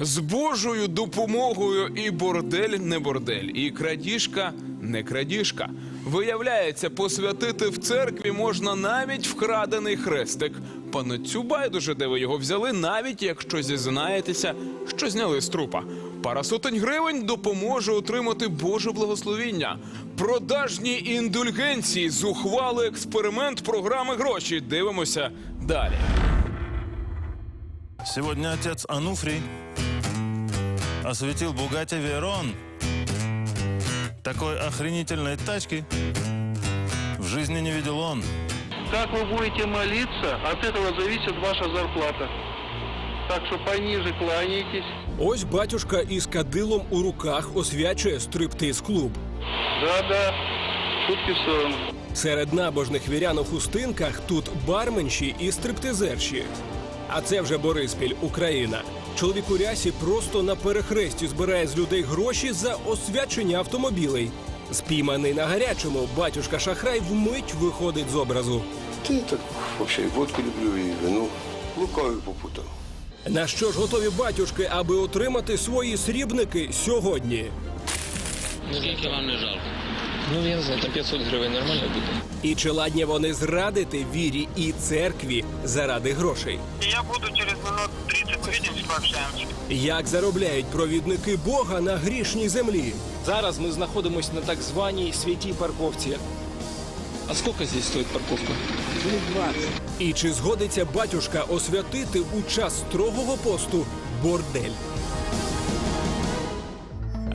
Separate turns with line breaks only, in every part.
З Божою допомогою і бордель не бордель, і крадіжка не крадіжка. Виявляється, посвятити в церкві можна навіть вкрадений хрестик. Паноцю байдуже, де ви його взяли, навіть якщо зізнаєтеся, що зняли з трупа. Пара сотень гривень допоможе отримати Боже благословіння. Продажні індульгенції, зухвалий експеримент програми гроші. Дивимося далі.
Сегодня отец Ануфрий осветил Бугати Верон. Такой охренительной тачки в жизни не видел он.
Как вы будете молиться, от этого зависит ваша зарплата. Так что пониже кланяйтесь.
Ось батюшка із кадилом у руках освячує стриптиз-клуб.
Да-да, шутки в сторону.
Серед набожних вірян у хустинках тут барменші і стриптизерші. А це вже Бориспіль, Україна. Чоловік у рясі просто на перехресті збирає з людей гроші за освячення автомобілей. Спійманий на гарячому, батюшка Шахрай вмить виходить з образу.
Я так вообще і водку люблю, і вино. Лукавий попутав.
На що ж готові батюшки, аби отримати свої срібники сьогодні?
Скільки вам не жалко? Ну, я не знаю, там 500 гривень нормально буде.
І чи ладні вони зрадити вірі і церкві заради грошей?
Я буду через минут 30.
Як заробляють провідники Бога на грішній землі?
Зараз ми знаходимося на так званій святій парковці.
А скільки здесь стоїть парковка?
І чи згодиться батюшка освятити у час строгого посту бордель?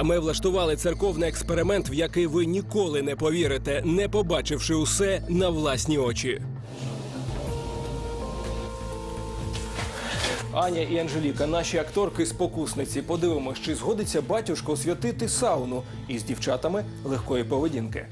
Ми влаштували церковний експеримент, в який ви ніколи не повірите, не побачивши усе на власні очі. Аня і Анжеліка, наші акторки-спокусниці. Подивимось, чи згодиться батюшка освятити сауну із дівчатами легкої поведінки.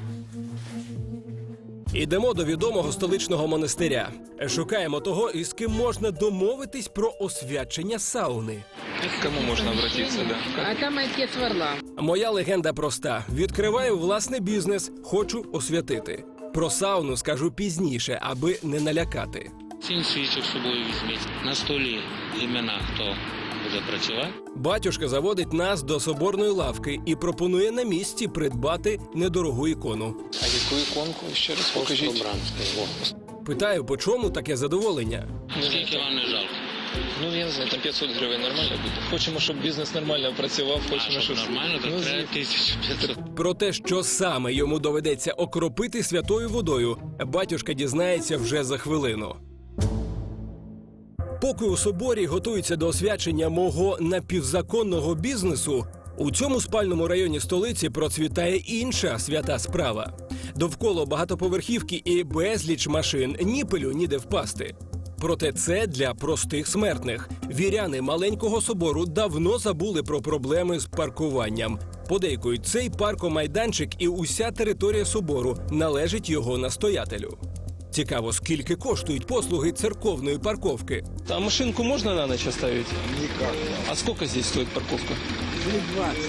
Ідемо до відомого столичного монастиря. Шукаємо того, із ким можна домовитись про освячення сауни.
К кому можна обратитися, да?
А там отец Варлам.
Моя легенда проста: відкриваю власний бізнес, хочу освятити. Про сауну скажу пізніше, аби не налякати.
Сім свічок з собою візьміть. На столі імена, хто буде працювати.
Батюшка заводить нас до соборної лавки і пропонує на місці придбати недорогу ікону.
А яку іконку ще раз покажіть?
Питаю, по чому таке задоволення?
Скільки вам не жалко? Ну, я не знаю, там 500 гривень нормально буде. Хочемо, щоб бізнес нормально працював, хочемо, А, щоб щоб...
Ну,
нормально, то треба 1500.
Про те, що саме йому доведеться окропити святою водою, батюшка дізнається вже за хвилину. Поки у соборі готуються до освячення мого напівзаконного бізнесу, у цьому спальному районі столиці процвітає інша свята справа. Довкола багатоповерхівки і безліч машин, ні пилю, ніде впасти. Проте це для простих смертних. Віряни маленького собору давно забули про проблеми з паркуванням. Подейкують, цей паркомайданчик і уся територія собору належить його настоятелю. Цікаво, скільки коштують послуги церковної парковки.
А машинку можна на ночь оставить? Никак. А сколько здесь стоит парковка?
20.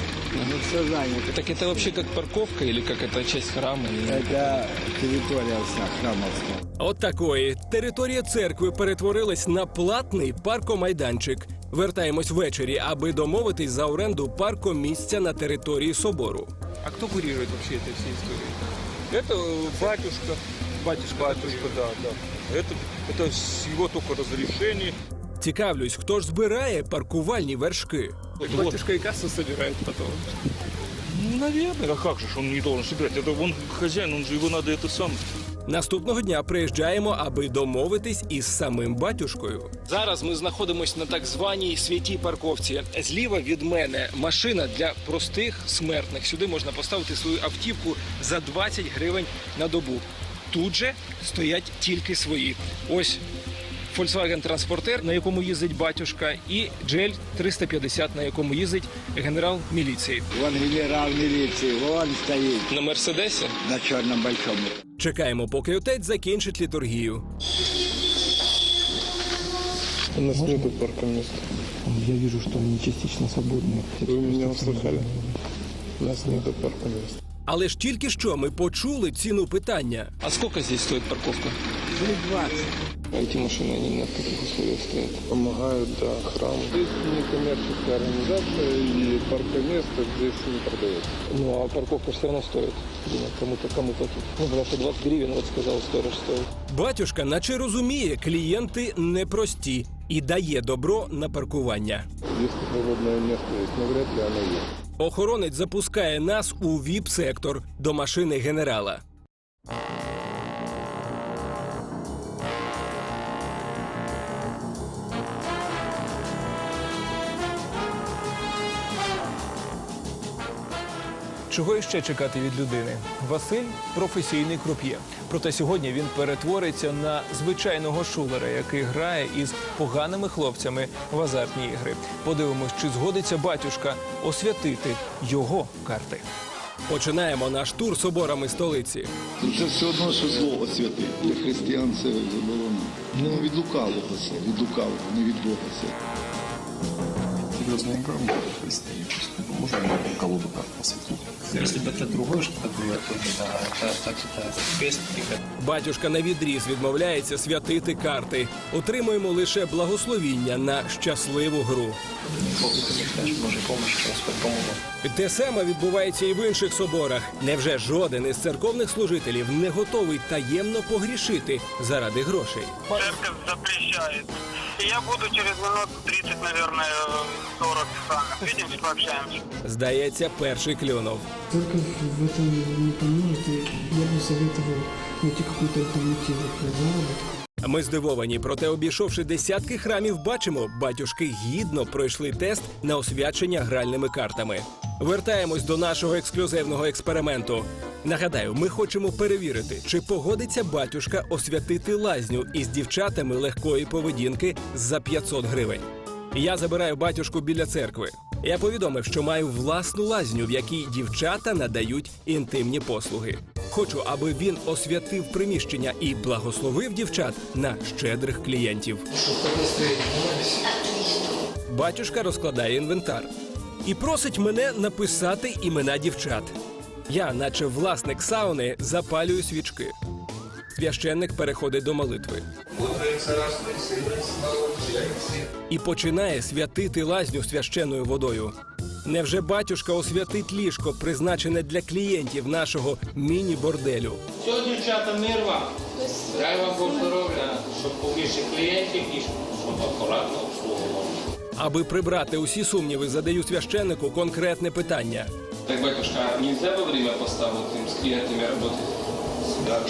Ну, все занято.
Так это вообще как парковка или как это часть храма?
Это территория вся храмовская.
От такої територія церкви перетворилась на платний паркомайданчик. Вертаємось ввечері, аби домовитись за оренду паркомісця на території собору.
А кто курирует вообще этой всей истории? Это батюшка. Батюшка. Батюшка, да, да. Это, это с его только разрешения.
Цікавлюсь, хто ж збирає паркувальні вершки.
Батюшка и кассу собирает потом. Ну, наверное. А как же ж он не должен собирать? Это он хозяин, он же его надо это сам.
Наступного дня приїжджаємо, аби домовитись із самим батюшкою.
Зараз ми знаходимося на так званій святій парковці. Зліва від мене машина для простих смертних. Сюди можна поставити свою автівку за 20 гривень на добу. Тут же стоять тільки свої. Ось Volkswagen Транспортер, на якому їздить батюшка, і GL 350, на якому їздить генерал міліції.
Вон генерал милиции, вон стоит
На Мерседесі
на черном большом.
Чекаємо, поки отець закінчить літургію.
У нас нету паркоместа.
Я вижу, что они частично свободные.
Вы меня услышали? У нас нету паркоместа.
Але ж тільки що ми почули ціну питання.
А сколько здесь стоит парковка?
Ну, 20.
А эти машины, они на каких условиях стоят?
Помогают, да, храм. Здесь некоммерческая организация и паркоместо здесь не продается.
Ну, а парковка все равно стоит. Думаю, Кому-то, кому платить. Ну, потому что 20 гривен, вот сказал, сторож стоит.
Батюшка, наче розуміє, клієнти непрості і дає добро на паркування.
Если свободное место есть, но вряд ли оно есть.
Охоронець запускає нас у віп-сектор до машини генерала.
Чого іще чекати від людини? Василь професійний круп'є. Проте сьогодні він перетвориться на звичайного шулера, який грає із поганими хлопцями в азартні ігри. Подивимось, чи згодиться батюшка освятити його карти.
Починаємо наш тур соборами столиці.
Це все одно, що зло освяти. Для християн це заборонено. Ну, від лукавого це, від лукавого, не від Бога це
Серьезная игра, мы предстоит. Можно колоду как посвятить?
Если бы это другое что-то было, то да, это, так это пестики,
Батюшка на відріз відмовляється святити карти. Отримуємо лише благословіння на щасливу гру.
знаешь, Божьей помощи, Господь помогу.
Те саме відбувається і в інших соборах. Невже жоден із церковних служителів не готовий таємно погрішити заради грошей?
Церковь запрещает. я буду через минут 30, наверное, 40 сами. Видимся, пообщаемся.
Здається, перший клюнув.
Церковь в этом не поможет, и я бы советовал найти какую-то альтернативу для заработка.
Ми здивовані, проте обійшовши десятки храмів, бачимо, батюшки гідно пройшли тест на освячення гральними картами. Вертаємось до нашого ексклюзивного експерименту. Нагадаю, ми хочемо перевірити, чи погодиться батюшка освятити лазню із дівчатами легкої поведінки за 500 гривень. Я забираю батюшку біля церкви. Я повідомив, що маю власну лазню, в якій дівчата надають інтимні послуги. Хочу, аби він освятив приміщення і благословив дівчат на щедрих клієнтів. Батюшка розкладає інвентар і просить мене написати імена дівчат. Я, наче власник сауни, запалюю свічки. Священник переходить до молитви. І починає святити лазню священною водою. Невже батюшка освятить ліжко, призначене для клієнтів нашого міні-борделю?
Все, дівчата, мир вам. Дай вам Бог здоров'я, щоб побільше клієнтів і щоб акуратно обслуговували.
Аби прибрати усі сумніви, задаю священнику конкретне питання.
Так, батюшка, нельзя во время поста вот им с клиентами работать?
Да?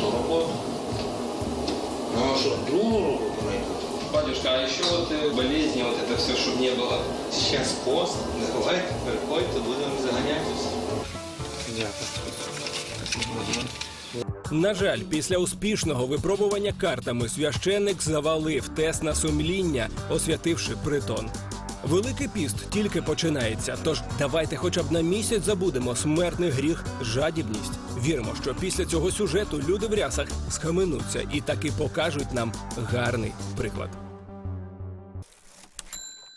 То робота. Ну а що, другу?
Батюшка, а еще вот э, болезни, вот это все, чтобы не было.
Зараз пост, давайте, приходьте, будемо заганятися.
На жаль, після успішного випробування картами священник завалив тест на сумління, освятивши притон. Великий піст тільки починається. Тож давайте хоча б на місяць забудемо смертний гріх, жадібність. Віримо, що після цього сюжету люди в рясах схаменуться і таки покажуть нам гарний приклад.